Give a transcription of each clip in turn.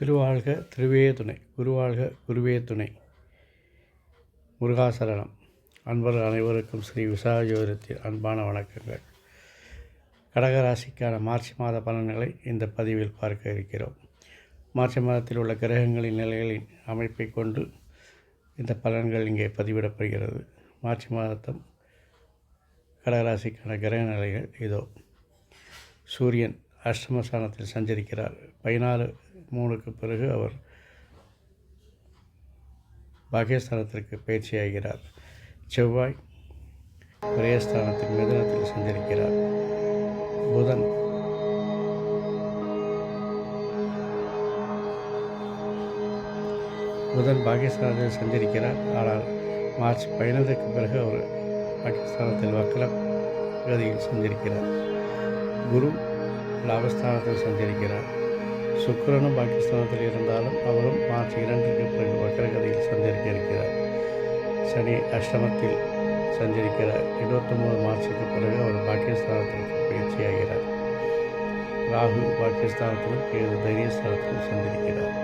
திருவாழ்க திருவே துணை குருவாழ்க குருவே துணை. முருகாசரணம். அன்பர்கள் அனைவருக்கும் ஸ்ரீ விசாஜோதிடத்தின் அன்பான வணக்கங்கள். கடகராசிக்கான மார்ச் மாத பலன்களை இந்த பதிவில் பார்க்க இருக்கிறோம். மார்ச் மாதத்தில் உள்ள கிரகங்களின் நிலைகளின் அமைப்பை கொண்டு இந்த பலன்கள் இங்கே பதிவிடப்படுகிறது. மார்ச் மாதத்தம் கடகராசிக்கான கிரக நிலைகள் இதோ. சூரியன் அஷ்டமஸ்தானத்தில் சஞ்சரிக்கிறார். பதினாலு மூணுக்கு பிறகு அவர் பாகியஸ்தானத்திற்கு பயிற்சியாகிறார் செவ்வாய் பிரயஸ்தானத்தில் மிதனத்தில் சஞ்சரிக்கிறார். புதன் புதன் பாகிஸ்தானத்தில் சஞ்சரிக்கிறார். ஆனால் மார்ச் பதினைந்துக்கு பிறகு அவர் பாகிஸ்தானத்தில் வக்கல கதியில் சஞ்சரிக்கிறார். குரு லாபஸ்தானத்தில் சஞ்சரிக்கிறார். சுக்கரனும் பாகிஸ்தானத்தில் இருந்தாலும் அவரும் மார்ச் இரண்டுக்கு பிறகு வக்கரகதியில் சஞ்சரிக்க இருக்கிறார். சனி அஷ்டமத்தில் சஞ்சரிக்கிறார். இருபத்தொம்போது மார்ச்சுக்கு பிறகு அவர் பாகிஸ்தானத்திற்கு பயிற்சியாகிறார். ராகு பாகிஸ்தானத்திலும் கேது தைரியஸ்தானத்திலும் சஞ்சரிக்கிறார்.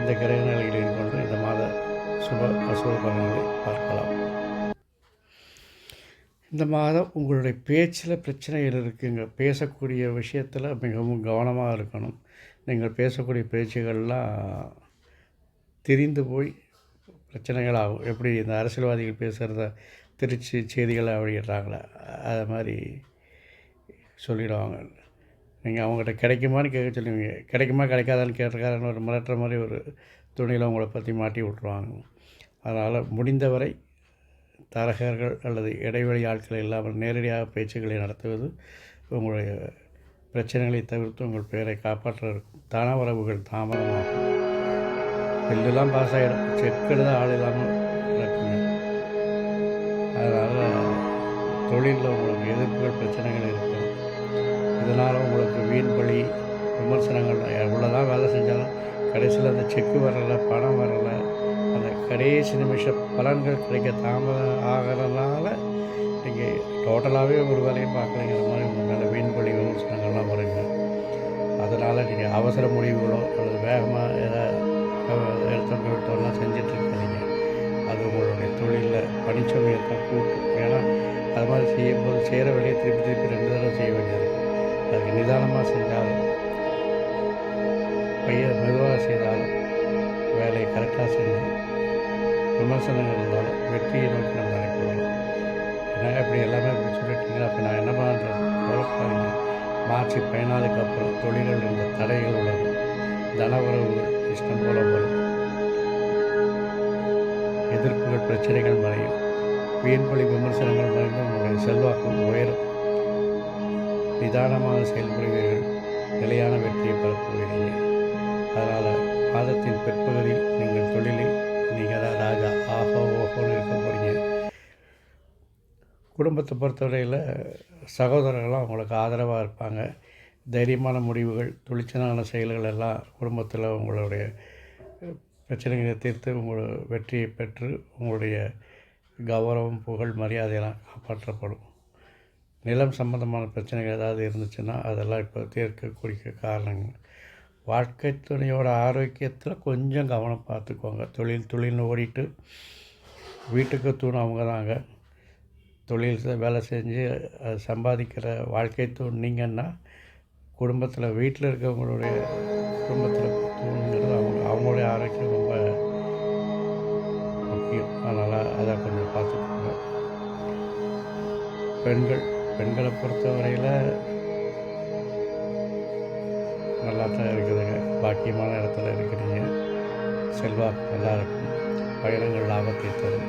இந்த கிரக நிலைகளில் கொண்டு இந்த மாத சுப அசுப பலன்களை பார்க்கலாம். இந்த மாதம் உங்களுடைய பேச்சில் பிரச்சனைகள் இருக்குங்க. பேசக்கூடிய விஷயத்தில் மிகவும் கவனமாக இருக்கணும். நீங்கள் பேசக்கூடிய பேச்சுகள்லாம் திரிந்து போய் பிரச்சனைகள் ஆகும். எப்படி இந்த அரசியல்வாதிகள் பேசுகிறத திருச்சி செய்திகளை வெளியிடுறாங்களே அது மாதிரி சொல்லிடுவாங்க. நீங்கள் அவங்ககிட்ட கிடைக்குமான்னு கேட்க சொல்லுவீங்க. கிடைக்குமா கிடைக்காதான்னு கேட்டிருக்காருன்னு ஒரு மிரட்டுற மாதிரி ஒரு துணியில் உங்களை பற்றி மாட்டி விட்ருவாங்க அதனால் முடிந்தவரை தரகர்கள் அல்லது இடைவெளி ஆட்கள் இல்லாமல் நேரடியாக பேச்சுக்களை நடத்துவது உங்களுடைய பிரச்சனைகளை தவிர்த்து உங்கள் பெயரை காப்பாற்ற இருக்கும் உறவுகள் தாமதமாகும். பில்லெல்லாம் பாஸ் ஆகிடும் செக் எழுத ஆள் இல்லாமல் இருக்குங்க அதனால் தொழிலில் உங்களுக்கு எதிர்ப்புகள் பிரச்சனைகள் இருக்கும் இதனால் உங்களுக்கு வீண் பலி விமர்சனங்கள் எவ்வளோ தான் வேலை செஞ்சாலும் கடைசியில் அந்த செக்கு வரல பணம் வர கடைசி நிமிஷ பலன்கள் கிடைக்க தாமதம் ஆகிறதுனால நீங்கள் டோட்டலாகவே ஒரு வேலையும் பார்க்கலைங்கிற மாதிரி உங்கள் மேலே வீண் பலி விமர்சனங்கள்லாம் வருங்க. அதனால் நீங்கள் அவசர முடிவுகளோ அல்லது வேகமாக ஏதாவது எடுத்துகிட்டு விட்டோம்லாம் செஞ்சிட்ருக்காதீங்க அது உங்களுடைய தொழிலில் பணிச்சுமையை தான் கூட்டும் ஏன்னா அது மாதிரி செய்யும்போது செய்கிற வேலையை திருப்பி திருப்பி ரெண்டு தடவை செய்ய வேண்டியது அதுக்கு நிதானமாக செஞ்சாலும் பையன் மெதுவாக செய்தாலும் வேலையை கரெக்டாக செஞ்சு விமர்சனங்கள் இருந்தாலும் வெற்றியை நோக்கி நம்ம நினைக்கிறோம் ஏன்னா இப்படி எல்லாமே இப்படி சொல்லிட்டீங்கன்னா அப்போ நான் என்ன பண்ணுறது மார்ச் பதினாலுக்கு அப்புறம் தொழில்கள் இருந்த தடைகள் உள்ளது தனவரவு இஷ்டம் போல வரும். எதிர்ப்புகள் பிரச்சனைகள் மறையும். வீண்வழி விமர்சனங்கள் மறைந்து உங்களுடைய செல்வாக்கும் உயரும். நிதானமாக செயல்படுவீர்கள். நிலையான வெற்றியை பெறப்போகிறீங்க அதனால் மாதத்தின் பிற்பகுதியில் நீங்கள் தொழிலில் நீங்கள் தான் ராஜா ஆஹோ ஓஹோன்னு இருக்க போகிறீங்க குடும்பத்தை பொறுத்தவரையில் சகோதரர்கள்லாம் உங்களுக்கு ஆதரவாக இருப்பாங்க. தைரியமான முடிவுகள் துணிச்சலான செயல்கள் எல்லாம் குடும்பத்தில் உங்களுடைய பிரச்சனைகளை தீர்த்து உங்கள் வெற்றியை பெற்று உங்களுடைய கௌரவம் புகழ் மரியாதையெல்லாம் காப்பாற்றப்படும். நிலம் சம்பந்தமான பிரச்சனைகள் ஏதாவது இருந்துச்சுன்னா அதெல்லாம் இப்போ தீர்க்கக்கூடிய காரணங்கள். வாழ்க்கை துணையோட ஆரோக்கியத்தில் கொஞ்சம் கவனம் பார்த்துக்கோங்க. தொழில் தொழில்னு ஓடிட்டு வீட்டுக்கு தூண் அவங்க தாங்க. தொழில் வேலை செஞ்சு சம்பாதிக்கிற வாழ்க்கை தூண் நீங்கன்னா குடும்பத்தில் வீட்டில் இருக்கிறவங்களுடைய குடும்பத்தில் தூணுங்கிறது அவங்க அவங்களுடைய ஆரோக்கியம் ரொம்ப முக்கியம். அதனால் அதை கொஞ்சம் பார்த்துக்கோங்க. பெண்கள் பெண்களை பொறுத்தவரையில் வரையில் தான் இருக்குதுங்க. பாக்கியமான இடத்துல இருக்கிறீங்க. செல்வாக்கு நல்லா இருக்கும் பயணங்கள் லாபத்தை தரும்.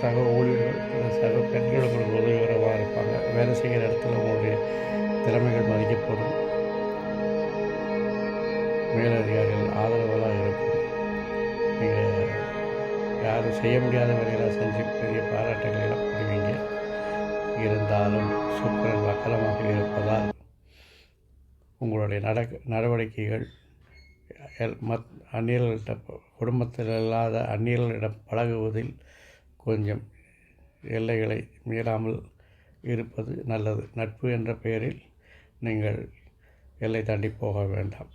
சக ஊழியர்கள் சக பெண்கள் உங்களுக்கு உதவிகரமாக இருப்பாங்க. வேலை செய்கிற இடத்துல உங்களுடைய திறமைகள் மதிக்கப்படும். மேலதிகாரிகள் ஆதரவெல்லாம் இருக்கும். நீங்கள் யாரும் செய்ய முடியாத வேலையெல்லாம் செஞ்சு பெரிய பாராட்டுகளை எல்லாம் பெறுவீங்க. இருந்தாலும் சுக்கரன் வக்கரமாக இருப்பதால் உங்களுடைய நட நடவடிக்கைகள் மத் அந்நியர்களிடம் குடும்பத்தில் இல்லாத அந்நியர்களிடம் பழகுவதில் கொஞ்சம் எல்லைகளை மீறாமல் இருப்பது நல்லது. நட்பு என்ற பெயரில் நீங்கள் எல்லை தாண்டி போக வேண்டாம்.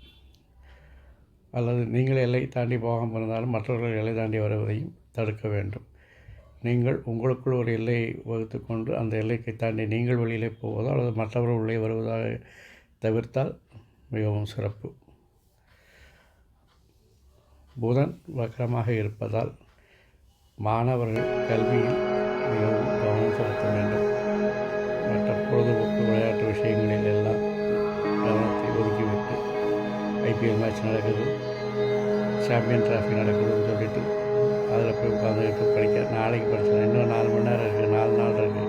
அல்லது நீங்கள் எல்லை தாண்டி போகாமல் இருந்தாலும் மற்றவர்கள் எல்லை தாண்டி வருவதையும் தடுக்க வேண்டும். நீங்கள் உங்களுக்குள் ஒரு எல்லையை வகுத்து கொண்டு அந்த எல்லைக்கு தாண்டி நீங்கள் வெளியிலே போவதோ அல்லது மற்றவர்கள் உள்ளே வருவதாக தவிர்த்தால் மிகவும் சிறப்பு. புதன் வக்கரமாக இருப்பதால் மாணவர்கள் கல்வியில் மிகவும் கவனம் செலுத்த வேண்டும். மற்ற பொழுதுபோக்கு விளையாட்டு விஷயங்களில் எல்லாம் கவனத்தை ஒதுக்கிவிட்டு ஐபிஎல் மேட்ச் நடக்குது. சாம்பியன் டிராஃபி நடக்குதுன்னு சொல்லிட்டு அதில் போய் உட்காந்துக்கிட்டு படிக்க நாளைக்கு படிச்சிடலாம். இன்னும் நாலு மணி நேரம் இருக்குது நாலு நாள் இருக்குது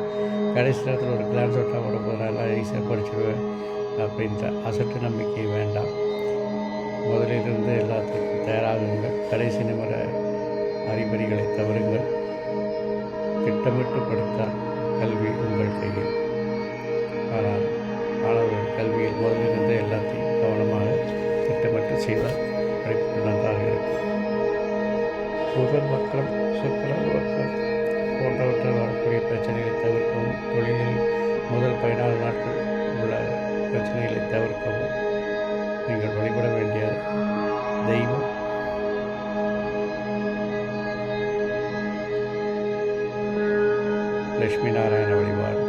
கடைசி நேரத்தில் ஒரு கிளான்ஸ் விட்டால் கூட போதும். எல்லாம் ஈஸியாக படிச்சுடுவேன் அப்படின்ற அசட்டு நம்பிக்கை வேண்டாம். முதலிலிருந்து எல்லாத்துக்கும் தயாராகுங்கள். கடைசி நிமிட அறிகுறிகளை தவறுங்கள். திட்டமிட்டு படித்தால் கல்வி உங்கள் கையில். ஆனால் மாணவர்கள் கல்வியில் முதலிலிருந்து எல்லாத்தையும் கவனமாக திட்டமிட்டு செய்தால் படிப்பு நன்றாக இருக்கும். புதன் வக்கரம் சுக்கரன் வக்கரம் போன்றவற்றால் வரக்கூடிய பிரச்சனைகளை தவிர்க்கவும். தொழிலில் முதல் பதினாறு நாட்கள் பிரச்சனைகளை தவிர்க்கவும். நீங்கள் வழிபட வேண்டிய தெய்வம். லட்சுமி நாராயண வழிபாடு.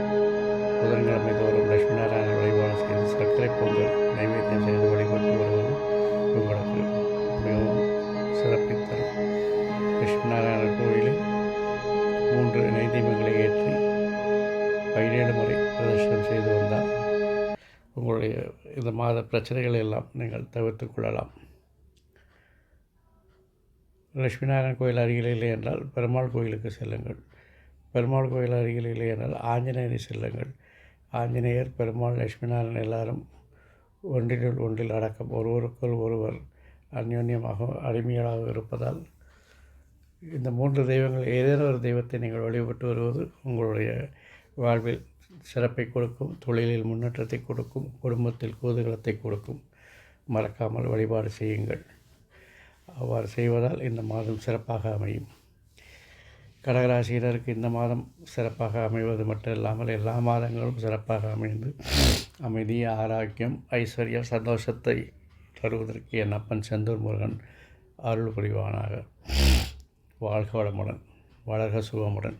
புதன்கிழமை தோறும் லட்சுமி நாராயண வழிபாடு செய்து சர்க்கரை பொங்கல் நைவேத்தியம் செய்து வழிபட்டு வருவது உங்களுக்கு மிகவும் சிறப்பை லட்சுமி நாராயண கோயிலில் மூன்று நைதீபங்களை ஏற்றி பதினேழு முறை பிரதர்ஷனம் செய்து வந்தார். உங்களுடைய இந்த மாத பிரச்சனைகளை எல்லாம் நீங்கள் தவிர்த்து கொள்ளலாம். லட்சுமி கோயில் அருகில் இல்லை என்றால் பெருமாள் கோயிலுக்கு செல்லுங்கள். பெருமாள் கோயில் அருகில் இல்லை என்றால் ஆஞ்சநேயரை செல்லுங்கள். ஆஞ்சநேயர் பெருமாள் லட்சுமி நாராயணன் எல்லாரும் ஒன்றினுள் ஒன்றில் அடக்கம் ஒருவருக்குள் ஒருவர் அந்யோன்யமாக அடிமைகளாக இருப்பதால் இந்த மூன்று தெய்வங்கள் ஏதேனும் ஒரு தெய்வத்தை நீங்கள் வழிபட்டு வருவது உங்களுடைய வாழ்வில் சிறப்பை கொடுக்கும் தொழிலில் முன்னேற்றத்தை கொடுக்கும் குடும்பத்தில் குதூகலத்தை கொடுக்கும். மறக்காமல் வழிபாடு செய்யுங்கள். அவ்வாறு செய்வதால் இந்த மாதம் சிறப்பாக அமையும். கடகராசியினருக்கு இந்த மாதம் சிறப்பாக அமைவது மட்டும் இல்லாமல் எல்லா மாதங்களும் சிறப்பாக அமைந்து அமைதி ஆரோக்கியம் ஐஸ்வர்யம் சந்தோஷத்தை தருவதற்கு என் அப்பன் செந்தூர் முருகன் அருள் புரிவானாக. வாழ்க வளமுடன் வளர்க சுகமுடன்.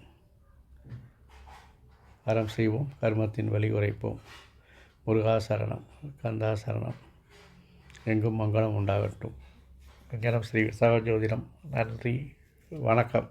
அறம் செய்வோம் கர்மத்தின் வழி உரைப்போம். முருகாசரணம் கந்தாசரணம் எங்கும் மங்களம் உண்டாகட்டும். விஞ்ஞானம் ஸ்ரீ விசாக ஜோதிடம் நன்றி வணக்கம்.